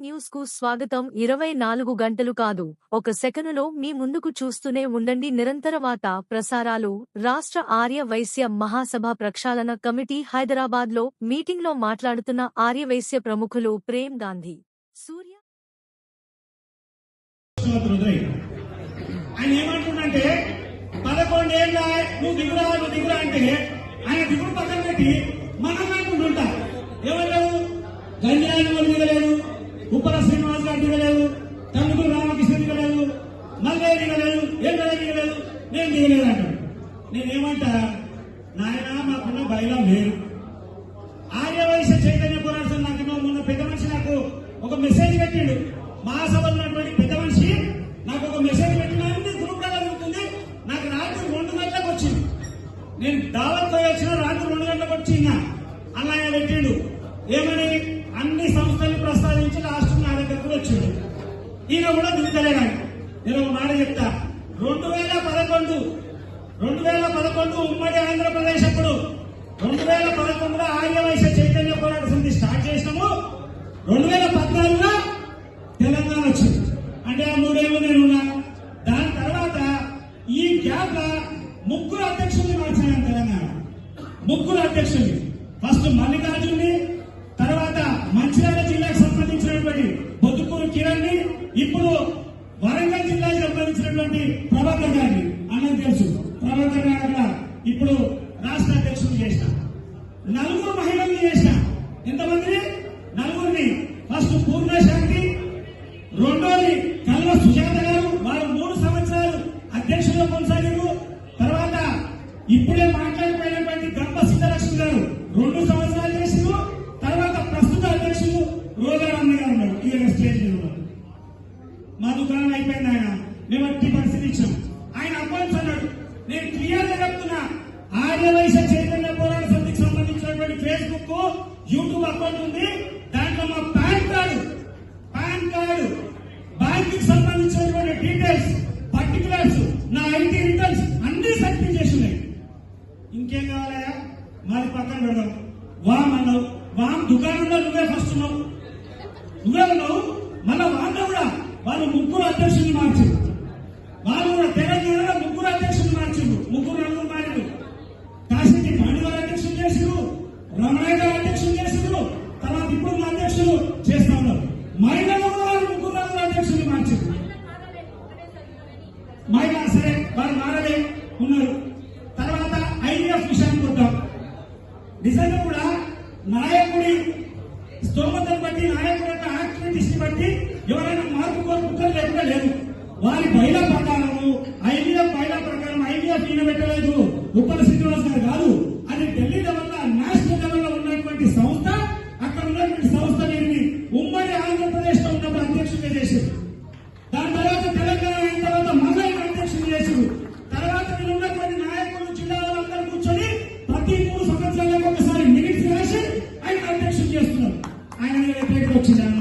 న్యూస్కు స్వాగతం. ఇరవై నాలుగు గంటలు కాదు ఒక సెకనులో మీ ముందుకు చూస్తూనే ఉండండి. నిరంతర వార్త ప్రసారాలు రాష్ట్ర ఆర్య వైశ్య మహాసభ ప్రక్షాళన కమిటీ హైదరాబాద్లో మీటింగ్లో మాట్లాడుతున్న ఆర్యవైశ్య ప్రముఖులు ప్రేమ్ గాంధీ. సూర్య ఆయన పదకొండేళ్ళ నువ్వు దిగురా నువ్వు దిగురా అంటే ఆయన దిగుడు పక్కన పెట్టి మనం అనుకుంటుంటా నేను దిగలేదు అంటాడు నేనేమంటా నాయన మాకున్న బయలం వేరు. ఆర్యవైశ్య చైతన్య పోరాటం నాకు మొన్న పెద్ద మనిషి నాకు ఒక మెసేజ్ పెట్టిండు. మహాసభలో ఉన్నటువంటి పెద్ద మనిషి నాకు ఒక మెసేజ్ పెట్టినారని గ్రూప్ జరుగుతుంది నాకు రాత్రి రెండు గంటలకు వచ్చింది. నేను దావత్ పోయి వచ్చిన రాత్రి రెండు గంటలకు వచ్చిందా అలా ఆయన పెట్టిండు. ఏమని? అన్ని సంస్థల్ని ప్రస్తావించి లాస్ట్ నా దగ్గరకు వచ్చిండు. ఈయన కూడా దిగుతలేడు నేను ఒక మాట చెప్తా. రెండు వేల పదకొండు ఉమ్మడి ఆంధ్రప్రదేశ్ అప్పుడు రెండు వేల పదకొండులో ఆర్యవైశ్య చైతన్య పోరాట సమితి స్టార్ట్ చేసినాము రెండు వేల పద్నాలుగులో తెలంగాణ వచ్చింది. అంటే ఆ మూడేళ్ళు నేను ఉన్నా. దాని తర్వాత ఈ గ్యాప్ ముగ్గురు అధ్యక్షుల్ని మార్చాను తెలంగాణ. ముగ్గురు అధ్యక్షుల్ని. ఫస్ట్ మల్లికార్జున్ని తర్వాత మంచిర్యాల జిల్లాకు సంబంధించినటువంటి బొద్దుకూరు కిరణ్ని ఇప్పుడు వరంగల్ జిల్లాకు సంబంధించినటువంటి ప్రభాకర్ గారిని. అన్నది తెలుసు. తర్వాత ఇప్పుడు రాష్ట్ర అధ్యక్షుడు చేసిన. నలుగురు మహిళల్ని చేసిన. ఎంతమందిని? నలుగురిని. ఫస్ట్ పూర్ణశాంతి రెండోది కల్వ సుజాత గారు. వారు మూడు సంవత్సరాలు అధ్యక్షులుగా కొనసాగారు. తర్వాత ఇప్పుడే మాట్లాడిపోయినటువంటి గంప సీతాలక్ష్మి గారు రెండు సంవత్సరాలు చేసిండు తర్వాత ప్రస్తుత అధ్యక్షులు రోజారాన్న గారు ఉన్నారు. ఈ స్టేజ్ మీద మా దుకాణం అయిపోయింది ఆయన. మేము అట్టి పరిస్థితి ఇచ్చాము నేను క్లియర్గా చెప్తున్నా. ఆర్యవైశ్య చైతన్య పోరాట సమితికి సంబంధించినటువంటి ఫేస్బుక్ యూట్యూబ్ అకౌంట్ ఉంది. దాంట్లో మా పాన్ కార్డు పాన్ కార్డు బ్యాంక్కి సంబంధించినటువంటి డీటెయిల్స్ పర్టికులర్స్ నా ఐటీ రిటర్న్స్ అన్ని సబ్మిట్ చేసి ఉన్నాయి. ఇంకేం కావాలయా మాది పక్కన పెడదాం. వామ్ అన్నావు. వామ్ దుకాణంలో నువ్వే ఫస్ట్ ఉన్నావు. నువ్వే ఉన్నావు? మళ్ళా వాళ్ళు కూడా వాళ్ళు ముగ్గురు అధ్యక్షుల్ని మార్చారు వాళ్ళు కూడా తెలంగాణలో ముగ్గురు అధ్యక్షులు మార్చారు ముగ్గురు నలుగురు మారారు కాశీకి పాండి గారు అధ్యక్షులు చేసారు రమణయ్య గారు అధ్యక్షులు చేసారు తర్వాత ఇప్పుడు మా అధ్యక్షులు చేస్తా ఉన్నారు. మహిళలు కూడా ముగ్గురు అధ్యక్షులు మార్చారు. మహిళ సరే వారు మారలే ఉన్నారు. తర్వాత ఐడిఎఫ్ విషయానికి వద్దాం నిజంగా కూడా నాయకుడి స్తోమతను బట్టి నాయకుడి యొక్క యాక్టివిటీస్ బట్టి ఎవరైనా మార్పు కోరుకుంటారు లేకుండా లేదు వారి బయల ప్రకారము ఐడిఎఫ్ బయల ప్రకారం ఐడిఎఫ్ ఈయన పెట్టలేదు. ఉప్పల శ్రీనివాస్ గారు కాదు. able to